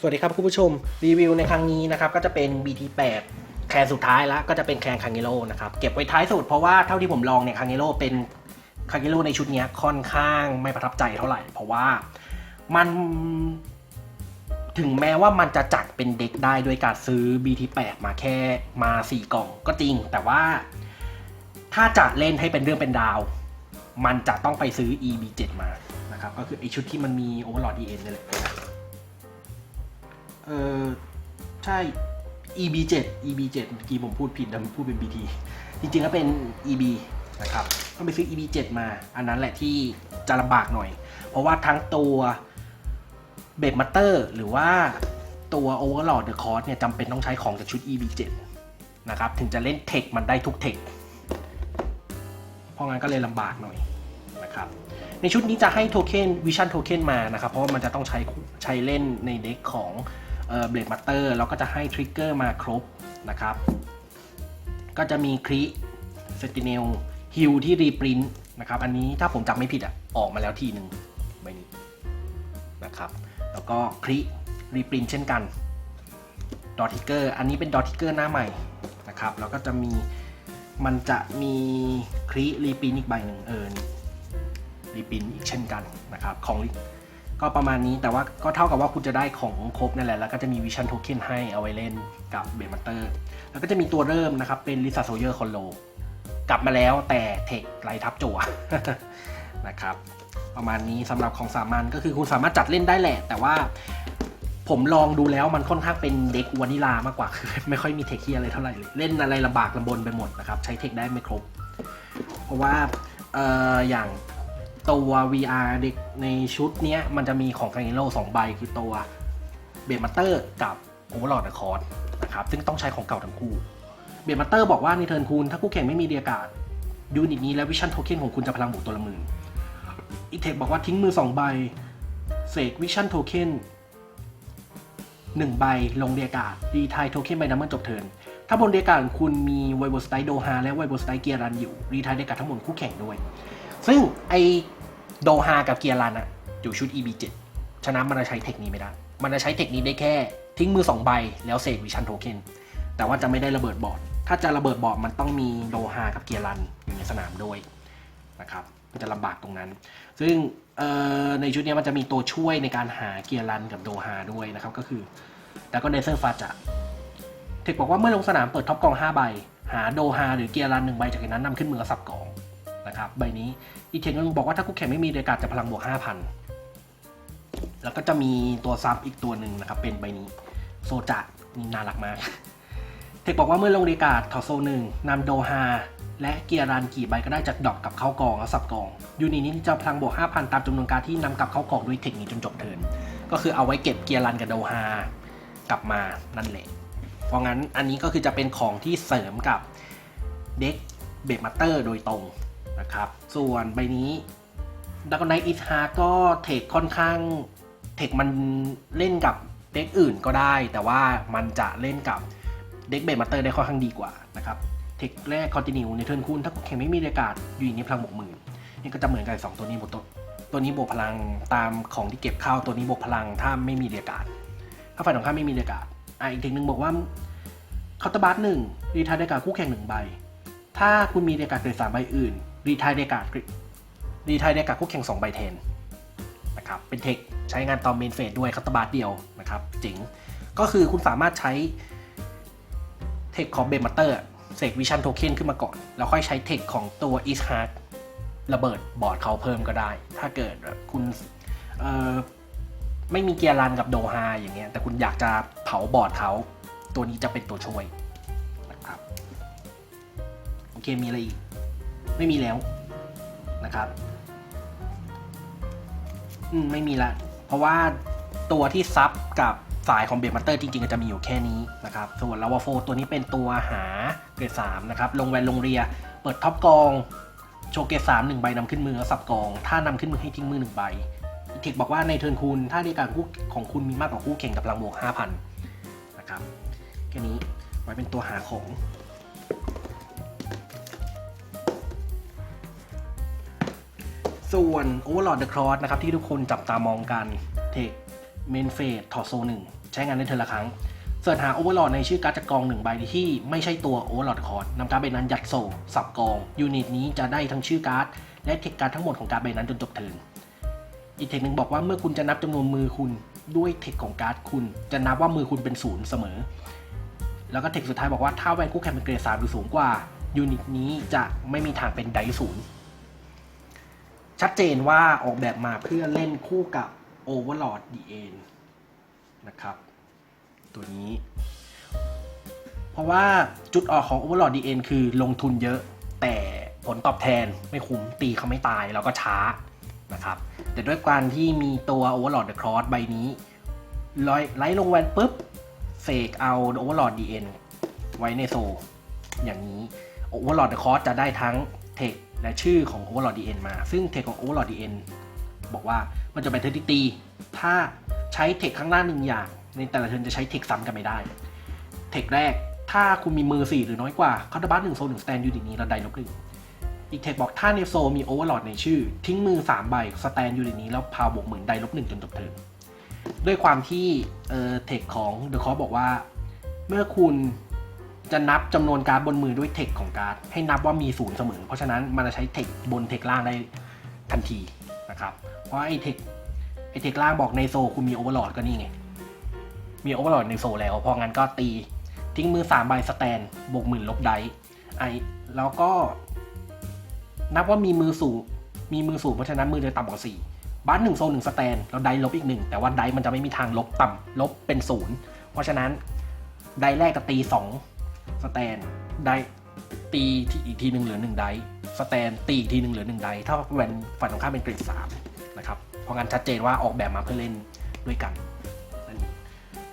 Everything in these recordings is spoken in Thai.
สวัสดีครับคุณผู้ชมรีวิวในครั้งนี้นะครับก็จะเป็น BT8 แคนสุดท้ายแล้วก็จะเป็นแคนคังเกโ o นะครับเก็บไว้ท้ายสุดเพราะว่าเท่าที่ผมลองเนี่ยคังเกโ o เป็นคังเกโ o ในชุดนี้ค่อนข้างไม่ประทับใจเท่าไหร่ เพราะว่ามันถึงแม้ว่ามันจะจัดเป็นเด็กได้ด้วยการซื้อ BT8 มาแค่มา 4 กล่องก็จริง แต่ว่าถ้าจะเล่นให้เป็นเรื่องเป็นราว มันจะต้องไปซื้อ EB7 มานะครับก็คือไอชุดที่มันมี Overlord EN นี่แหละ เออใช่ EB7 EB7 เมื่อกี้ผมพูดผิดนะผมพูดเป็น BT จริงๆแล้วเป็น EB นะครับต้องไปซื้อ EB7 มา อันนั้นแหละที่จะลำบากหน่อย เพราะว่าทั้งตัวเบดมัตเตอร์หรือว่าตัว Overlord The Cost เนี่ยจำเป็นต้องใช้ของจากชุด EB7 นะครับ ถึงจะเล่นเทคมันได้ทุกเทค เพราะงั้นก็เลยลำบากหน่อยนะครับ ในชุดนี้จะให้โทเค็นวิชั่นโทเค็นมานะครับ เพราะว่ามันจะต้องใช้ใช้เล่นในเด็กของ เบลดมัตเตอร์แล้วก็จะให้ทริกเกอร์มาครบนะครับ ก็จะมีคริเซติเนลฮิลที่รีปรินต์นะครับ อันนี้ถ้าผมจำไม่ผิดอะออกมาแล้วทีหนึ่งใบนี้นะครับ แล้วก็คริรีปรินต์เช่นกันดอทิกเกอร์อันนี้เป็นดอทิกเกอร์หน้าใหม่นะครับ แล้วก็จะมีมันจะมีคริรีปรินต์อีกใบหนึ่งเออนี่รีปินอีกเช่นกันนะครับของ ก็ประมาณนี้แต่ว่าก็เท่ากับว่าคุณจะได้ของครบนั่นแหละ แล้วก็จะมีวิชั่นโทเค็นให้เอาไว้เล่นกับเบมัตเตอร์ แล้วก็จะมีตัวเริ่มนะครับ เป็นลิซ่าโซเยอร์คอนโลกลับมาแล้วแต่เทคไลทับจั่วนะครับ ประมาณนี้สำหรับของสามัญก็คือคุณสามารถจัดเล่นได้แหละ แต่ว่าผมลองดูแล้วมันค่อนข้างเป็นเด็กวานิลามากกว่าคือไม่ค่อยมีเทคเฮียอะไรเท่าไหร่เลยเล่นอะไรลำบากลำบนไปหมดนะครับ ใช้เทคได้ไม่ครบ เพราะว่าอออย่าง ตัว VR เด็กในชุดนี้มันจะมีของ f a n g i l o สองใบคือตัวเบมัตเตอร์กับ Overlord the c o r d นะครับซึ่งต้องใช้ของเก่าทั้งคู่เบมัตเตอร์บอกว่าในเทิร์นคุณถ้าคู่แข่งไม่มีเดียการ์ดยูนิตนี้และวิชั่นโทเค็นของคุณจะพลังบวกตัวละหมื่นอีเทคบอกว่าทิ้งมือ 2 ใบเสกวิชั่นโทเค็นหนึ่งใบลงเดียการ์ดรีไทายโทเค็นใบนั้นเมื่อจบเทิร์นถ้าบนเดียการ์ดของคุณมีไวโบสไตโดฮาและไวโบสไตเกียรันอยู่รีไทายเดียการ์ดทั้งหมดคู่แข่งด้วย ซึ่งไอ โดฮากับเกียร์รันอะอยู่ชุด EB7 ฉะนั้นมันจะใช้เทคนี้ไม่ได้ มันจะใช้เทคนี้ได้แค่ ทิ้งมือ 2 ใบแล้วเสกวิชันโทเค็นแต่ว่าจะไม่ได้ระเบิดบอร์ด ถ้าจะระเบิดบอร์ดมันต้องมีโดฮากับเกียร์รันอยู่ในสนามด้วยนะครับมันจะลำบากตรงนั้น ซึ่งในชุดนี้มันจะมีตัวช่วยในการหาเกียร์รันกับโดฮาด้วยนะครับก็คือ แล้วก็เดเซอร์ฟาจะเทคบอกว่าเมื่อลงสนามเปิดท็อปกอง 5 ใบ หาโดฮาหรือเกียร์รันหนึ่งใบจากนั้นนำขึ้นมือสับกอง นะครับใบนี้อีเทนึงบอกว่าถ้าคู่แข่งไม่มีเดกาจะพลังบวก 5,000 แล้วก็จะมีตัวซับอีกตัวหนึ่งนะครับเป็นใบนี้โซจะนี่น่ารักมากเทคบอกว่าเมื่อลงเดกาถอดโซหนึ่งนำโดฮาและเกียร์รันกี่ใบก็ได้จากดอกกับเข้ากองแล้วสับกอง ยูนิตนี้จะพลังบวก 5,000 ตามจำนวนการที่นำกลับเข้ากองด้วยเทคนี้จนจบเทินก็คือเอาไว้เก็บเกียร์รันกับโดฮากลับมานั่นแหละ เพราะงั้นอันนี้ก็คือจะเป็นของที่เสริมกับเด็กเบรมัตเตอร์โดยตรง นะครับ ส่วนใบนี้ดักไนอิทฮาก็เทคค่อนข้าง เทคมันเล่นกับเด็กอื่นก็ได้ แต่ว่ามันจะเล่นกับเด็กเบสมาสเตอร์ได้ค่อนข้างดีกว่านะครับเทคแรกคอนติเนียในเทิร์นคุณถ้าแข่งไม่มีเดกาดอยู่อย่างนี้พลังบวกหมื่นนี่ก็จะเหมือนกันสองตัวนี้บวกตัวตัวนี้บวกพลังตามของที่เก็บเข้าตัวนี้บวกพลังถ้าไม่มีเดกาดถ้าฝ่ายตรงข้ามไม่มีเดกาดอะอีกเทคหนึ่งบอกว่าเคาน์เตอร์บัสหนึ่งรีทายเดกาดคู่แข่งหนึ่งใบ ถ้าคุณมีเดกาดเกรดสามใบอื่น รีไทยเดกาดรีไทยเดกาคู่แข่ง2ใบแทนนะครับเป็นเทคใช้งานตอนเมนเฟสด้วยคัตบาร์เดียวนะครับเจ๋งก็คือคุณสามารถใช้เทคของเบมัตเตอร์เสกวิชันโทเค็นขึ้นมาก่อน แล้วค่อยใช้เทคของตัวอีสฮาร์ดระเบิดบอร์ดเขาเพิ่มก็ได้ ถ้าเกิดคุณไม่มีเกียร์รันกับโดฮาอย่างเงี้ยแต่คุณอยากจะเผาบอร์ดเขา ตัวนี้จะเป็นตัวช่วยนะครับโอเคมีอะไรอีก ไม่มีแล้วนะครับอืมไม่มีละ เพราะว่าตัวที่ซับกับสายของเบรมัตเตอร์จริงๆ ก็จะมีอยู่แค่นี้นะครับ ส่วนลาวาโฟตัวนี้เป็นตัวหาเกรดสามนะครับ ลงแวนลงเรีย เปิดท็อปกอง โชว์เกรดสามหนึ่งใบนำขึ้นมือแล้วสับกอง ถ้านำขึ้นมือให้ทิ้งมือหนึ่งใบอีเทคบอกว่าในเทิร์นคุณ ถ้าในการคู่ของคุณมีมากกว่าคู่แข่งกับพลังบวกห้าพันนะครับ แค่นี้ไว้เป็นตัวหาของ ส่วน Overlord the Cross นะครับที่ทุกคนจับตามองกันเทคเมนเฟสถอดโซหนึ่งใช้งานได้เทอละครั้งเสิร์ชหาโอเวอร์ลดในชื่อการ์ดจากกองหนึ่งใบที่ไม่ใช่ตัวโอเวอร์ลอดคอร์ดนำการ์ดใบนั้นยัดโซสับกองยูนิตนี้จะได้ทั้งชื่อการ์ดและเทคการ์ดทั้งหมดของการ์ดใบนั้นจนจบเทิร์นอีกเทคหนึ่งบอกว่าเมื่อคุณจะนับจำนวนมือคุณด้วยเทคของการ์ดคุณ จะนับว่ามือคุณเป็นศูนย์เสมอ แล้วก็เทคสุดท้ายบอกว่าถ้าแวนคู่แข่งเป็นเกรดสามหรือสูงกว่ายูนิตนี้จะไม่มีทางเป็นไดศูนย์ ชัดเจนว่าออกแบบมาเพื่อเล่นคู่กับ Overlord DN นะครับ ตัวนี้ เพราะว่าจุดออกของ Overlord DN คือลงทุนเยอะแต่ผลตอบแทนไม่คุ้มตีเขาไม่ตายแล้วก็ช้านะครับ แต่ด้วยการที่มีตัว Overlord The Cross ใบนี้ลอยไล่ลงแวนปุ๊บเสกเอา Overlord DN ไว้ในโซ อย่างนี้ Overlord The Cross จะได้ทั้งเทค และชื่อของ Overlord DN มา ซึ่งเทคของ Overlord DN บอกว่ามันจะเป็นเทคที่ตีถ้าใช้เทคข้างหน้าหนึ่งอย่าง ในแต่ละเทิร์นจะใช้เทคซ้ำกันไม่ได้ เทคแรกถ้าคุณมีมือ 4 หรือน้อยกว่าคาร์ดบัสหนึ่งโซนหนึ่งสแตนยูนิตนี้เราได้ลบหนึ่งอีกเทคบอกถ้าในโซมีโอเวอร์ลอดในชื่อ ทิ้งมือ 3 ใบสแตนยูนิตนี้แล้วพาวบวกหมื่นได้ลบหนึ่งจนจบเทิร์นด้วยความที่เออเทคของเดอะคอบอกว่า เมื่อคุณ จะนับจำนวนการ์ดบนมือด้วยเทคของการ์ดให้นับว่ามีศูนย์เสมอ เพราะฉะนั้นมันจะใช้เทคบนเทคล่างได้ทันทีนะครับ เพราะไอ้เทคไอ้เทคล่างบอกในโซคุณมีโอเวอร์ลอดก็นี่ไง มีโอเวอร์ลอดในโซแล้วพราะงั้นก็ตี ทิ้งมือ3ใบสแตนบวกหมื่นลบไดไอแล้วก็ นับว่ามีมือสูงมีมือสูงเพราะฉะนั้นมือจะต่ำกว่า4บ้านหนึ่งโซนหนึ่งสแตนแล้วไดลบอีกหนึ่งแต่ว่าไดมันจะไม่มีทางลบต่ำลบเป็นศูนย์เพราะฉะนั้นไดแรกจะตี2 สแตนไดตีทีอีกทีหนึ่งเหลือ1ไดสแตนตีอีกทีหนึ่งเหลือ1ไดถ้าแวนฝั่งตรงข้ามเป็นเกรด3นะครับเพราะงั้นชัดเจนว่าออกแบบมาเพื่อเล่นด้วยกันนั่นเอง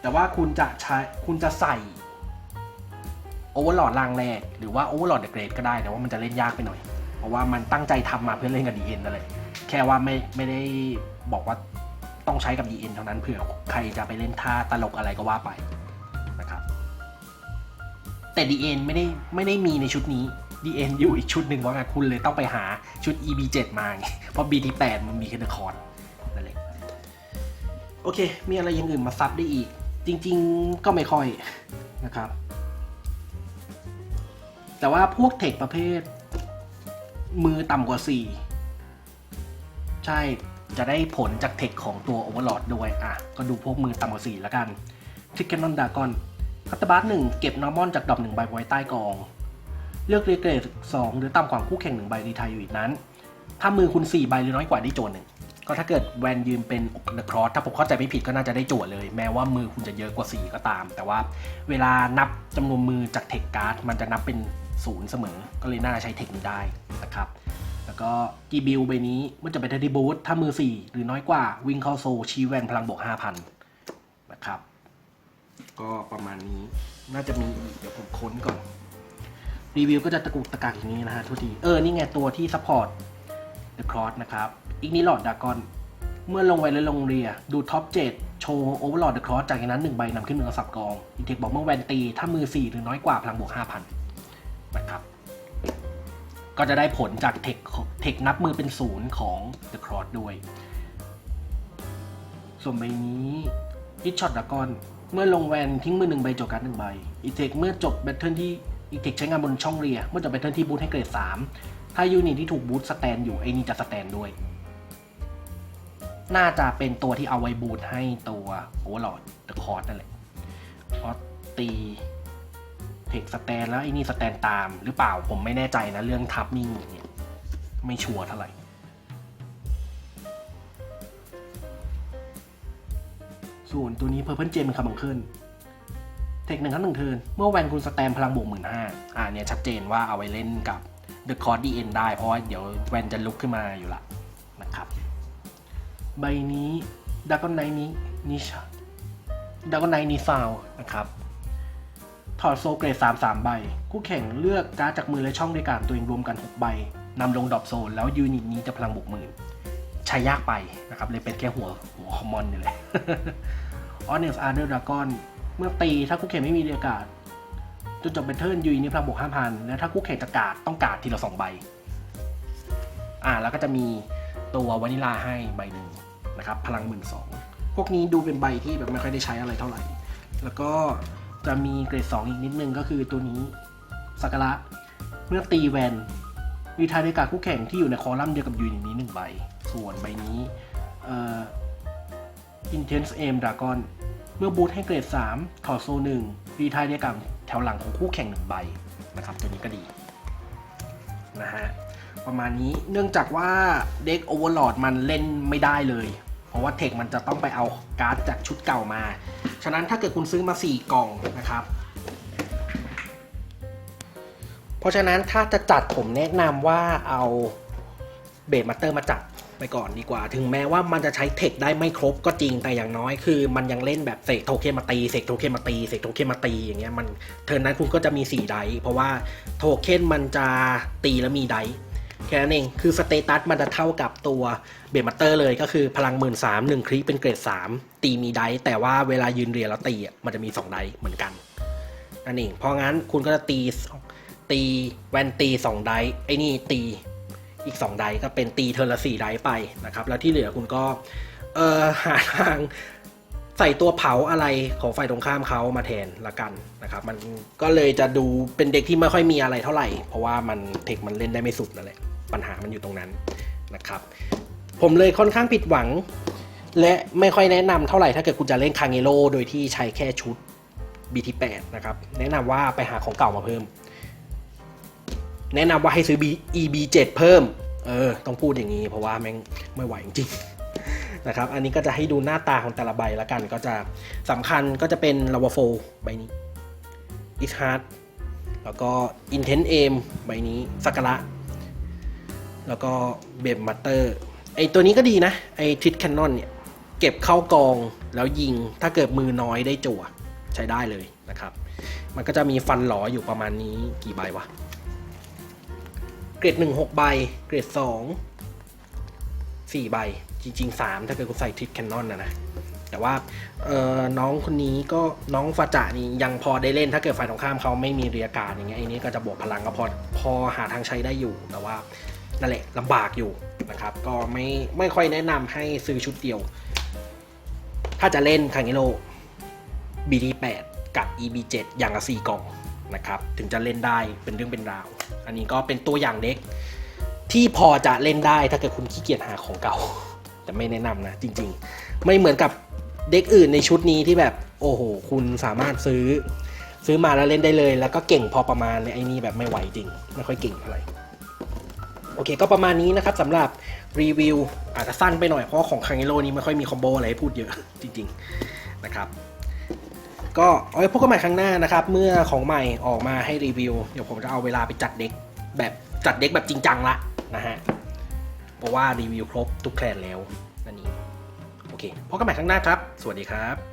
แต่ว่าคุณจะใช้คุณจะใส่โอเวอร์หลอดล่างแรก หรือว่าโอเวอร์หลอดเดอะเกรดก็ได้แต่ว่ามันจะเล่นยากไปหน่อย เพราะว่ามันตั้งใจทำมาเพื่อเล่นกับ DN นั่นแหละแค่ว่าไม่ไม่ได้บอกว่าต้องใช้กับ DN เอ็นเท่านั้นเผื่อใครจะไปเล่นท่าตลกอะไรก็ว่าไป แต่ DN ไม่ได้ไม่ได้มีในชุดนี้ DN อยู่อีกชุดหนึ่งว่าไงคุณเลยต้องไปหาชุด EB7 มาไงเพราะ BT8 มันมีแค่เดอะคอร์ดนั่นแหละโอเค มีอะไรอย่างอื่นมาซับได้อีก จริง ๆ ก็ไม่ค่อยนะครับ แต่ว่าพวกเทคประเภท มือต่ำกว่า 4 ใช่จะได้ผลจากเทคของตัว Overlord ด้วย อะ ก็ดูพวกมือต่ำกว่า 4 แล้วกันทิกเกนนอนดากอน คัตตาบัสหนึ่งเก็บนอร์มอนจากดอกหนึ่งใบไว้ใต้กอง เลือกเรเกรดสองหรือต่ำกว่าคู่แข่งหนึ่งใบรีไทยอยู่อีกนั้น ถ้ามือคุณ4ใบหรือน้อยกว่าได้โจทย์หนึ่งก็ถ้าเกิดแวนยืนเป็นเดอะครอสถ้าผมเข้าใจไม่ผิดก็น่าจะได้โจทย์เลย แม้ว่ามือคุณจะเยอะกว่า 4 ก็ตาม แต่ว่าเวลานับจำนวนมือจากเทคการ์ดมันจะนับเป็นศูนย์เสมอ ก็เลยน่าจะใช้เทคนี้ได้นะครับ แล้วก็กีบิลใบนี้เมื่อจะเป็นเทดิบูทถ้ามือ 4 หรือน้อยกว่าวิ่งเข้าโซชีแวนพลังบวก 5,000 นะครับ ก็ประมาณนี้น่าจะมีอีกเดี๋ยวผมค้นก่อน รีวิวก็จะตะกุกตะกักอย่างนี้นะฮะทุกทีเออ นี่ไงตัวที่ซัพพอร์ต The Cross นะครับอีกนี้หลอดดากอน เมื่อลงไวและลงเรีย ดูท็อป 7 โชว์โอเวอร์หลอด The Cross จากนั้น1ใบนำขึ้นมือสับกองอีกเทคบอกเมื่อแวนตี ถ้ามือ 4 หรือน้อยกว่าพลังบวก 5,000 นะครับ ก็จะได้ผลจากเทคเทคนับมือเป็นศูนย์ของ The Cross ด้วย ส่วนใบนี้อิชช็อตดากอน เมื่อลงแวนทิ้งมือหนึ่งใบจบการหนึ่งใบอีเทคเมื่อจบแบทเทิลที่อีเทคใช้งานบนช่องเรีย เมื่อจบแบทเทิลที่บูทให้เกรด 3 ถ้ายูนิตที่ถูกบูทสแตนอยู่ไอ้นี่จะสแตนด้วย น่าจะเป็นตัวที่เอาไว้บูทให้ตัวโอเวอร์ลอดเดอะคอร์ดนั่นแหละเพราะตีเทคสแตนแล้วไอ้นี่สแตนตามหรือเปล่าผมไม่แน่ใจนะเรื่องทับมิ่งเนี่ยไม่ชัวร์เท่าไหร่ ส่วนตัวนี้ Purple Gem เป็นคำบังเคิลเทคหนึ่งครั้งหนึ่งเทินเมื่อแวนคุณสแตมพลังบวกหมื่นห้าอ่าเนี่ยชัดเจนว่าเอาไว้เล่นกับ The c o r d DN ได้ เพราะว่าเดี๋ยวแวนจะลุกขึ้นมาอยู่ละนะครับ ใบนี้ดากอนไนนี้นิชดากอนไนนี้ซาวนะครับถอดโซเกรด3 3 ใบ คู่แข่งเลือกการ์ดจากมือและช่องด้วยกันตัวเองรวมกัน 6 ใบนำลงดรอปโซน แล้วยูนิตนี้จะพลังบวกหมื่นใช้ยากไปนะครับ เลยเป็นแค่หัวหัวคอมมอนนี่แหละ ออนเนสอาร์เดอร์ดากอนเมื่อตีถ้าคู่แข่งไม่มีเรียกาศจนจบเป็นเทิร์นยูนิพลังบวกห้าพันแล้วถ้าคู่แข่งจะกาดต้องกาดทีละสองใบ อ่าแล้วก็จะมีตัววานิลาให้ใบหนึ่งนะครับ พลังหมื่นสองพวกนี้ดูเป็นใบที่แบบไม่ค่อยได้ใช้อะไรเท่าไหร่ แล้วก็จะมีเกรด2อีกนิดนึงก็คือตัวนี้สักการะเมื่อตีแวนมีทายในกาคู่แข่งที่อยู่ในคอลัมน์เดียวกับยูนิตนี้หนึ่งใบ ส่วนใบนี้เอ่อ Intense Aim Dragon เมื่อบูทให้เกรด 3 ถอดโซหนึ่งรีทายในการแถวหลังของคู่แข่งหนึ่งใบนะครับ ตัวนี้ก็ดีนะฮะประมาณนี้เนื่องจากว่าเด็กโอเวอร์ลอดมันเล่นไม่ได้เลย เพราะว่าเทคมันจะต้องไปเอาการ์ดจากชุดเก่ามา ฉะนั้นถ้าเกิดคุณซื้อมา 4 กล่องนะครับ เพราะฉะนั้นถ้าจะจัดผมแนะนำว่าเอาเบสมาเตอร์มาจัด ไปก่อนดีกว่า ถึงแม้ว่ามันจะใช้เทคได้ไม่ครบก็จริงแต่อย่างน้อยคือ มันยังเล่นแบบเสกโทเคนมาตีเสกโทเคนมาตีเสกโทเคนมาตีอย่างเงี้ยมันเทิร์นนั้นคุณก็จะมี 4 ไดเพราะว่าโทเคนมันจะตีแล้วมีไดแค่นั้นเองคือสเตตัสมันจะเท่ากับตัวเบมาสเตอร์เลยก็คือพลังหมื่นสามหนึ่งคลิปเป็นเกรด 3 ตีมีไดแต่ว่าเวลายืนเรียนแล้วตีอะมันจะมี 2 ไดเหมือนกันนั่นเองเพราะงั้นคุณก็จะตีตีแวนตีสองไดไอ้นี่ตี อีก 2 ไดก็เป็นตีเทอร์ละ4ไดไปนะครับ แล้วที่เหลือคุณก็เออหาทางใส่ตัวเผาอะไรของฝ่ายตรงข้ามเขามาแทนละกันนะครับมันก็เลยจะดูเป็นเด็กที่ไม่ค่อยมีอะไรเท่าไหร่ เพราะว่ามันเทคมันเล่นได้ไม่สุดนั่นแหละปัญหามันอยู่ตรงนั้นนะครับ ผมเลยค่อนข้างผิดหวัง และไม่ค่อยแนะนำเท่าไหร่ถ้าเกิดคุณจะเล่นคางเงโร่โดยที่ใช้แค่ชุด BT8 นะครับแนะนำว่าไปหาของเก่ามาเพิ่ม แนะนำว่าให้ซื้อ B EB7 เพิ่ม เออ ต้องพูดอย่างนี้ เพราะว่าแม่งไม่ไหวจริงนะครับ อันนี้ก็จะให้ดูหน้าตาของแต่ละใบล้วกัน ก็จะสำคัญก็จะเป็นลาวาโฟใบนี้ i s Hard แล้วก็ Intense Aim ใบนี้สักระแล้วก็เบมมัตเตอร์ไอตัวนี้ก็ดีนะ ไอทิดแคนนอนเนี่ย เก็บเข้ากองแล้วยิงถ้าเกิดมือน้อยได้จั่วใช้ได้เลยนะครับ มันก็จะมีฟันหลออยู่ประมาณนี้กี่ใบวะ เกรดหนึ่งหกใบ เกรดสองสี่ใบ จริงๆสามถ้าเกิดคุณใส่ทิดแคนนอนนะนะ แต่ว่าน้องคนนี้ก็น้องฟาจานี่ยังพอได้เล่นถ้าเกิดฝ่ายตรงข้ามเขาไม่มีเรียการอย่างเงี้ยไอ้นี้ก็จะบวกพลังก็พอพอหาทางใช้ได้อยู่แต่ว่านั่นแหละลำบากอยู่นะครับ ก็ไม่ไม่ค่อยแนะนำให้ซื้อชุดเดียว ถ้าจะเล่นคางเงโร BD8 กับ EB7 อย่างละ4กล่อง นะครับ ถึงจะเล่นได้เป็นเรื่องเป็นราว อันนี้ก็เป็นตัวอย่างเด็กที่พอจะเล่นได้ถ้าเกิดคุณขี้เกียจหาของเก่า แต่ไม่แนะนำนะ จริง ๆ ไม่เหมือนกับเด็กอื่นในชุดนี้ที่แบบโอ้โห คุณสามารถซื้อ ซื้อมาแล้วเล่นได้เลย แล้วก็เก่งพอประมาณในไอ้นี่แบบไม่ไหวจริง ไม่ค่อยเก่งเท่าไหร่โอเคก็ประมาณนี้นะครับสำหรับรีวิวอาจจะสั้นไปหน่อยเพราะของคังเอโรนี้ไม่ค่อยมีคอมโบอะไรให้พูดเยอะจริง ๆ นะครับ ก็เอาไว้พบกันใหม่ครั้งหน้านะครับ เมื่อของใหม่ออกมาให้รีวิว เดี๋ยวผมจะเอาเวลาไปจัดเด็กแบบจัดเด็กแบบจริงจังละนะฮะ เพราะว่ารีวิวครบทุกแคลนแล้วนั่นเองโอเคพบกันใหม่ครั้งหน้าครับ สวัสดีครับ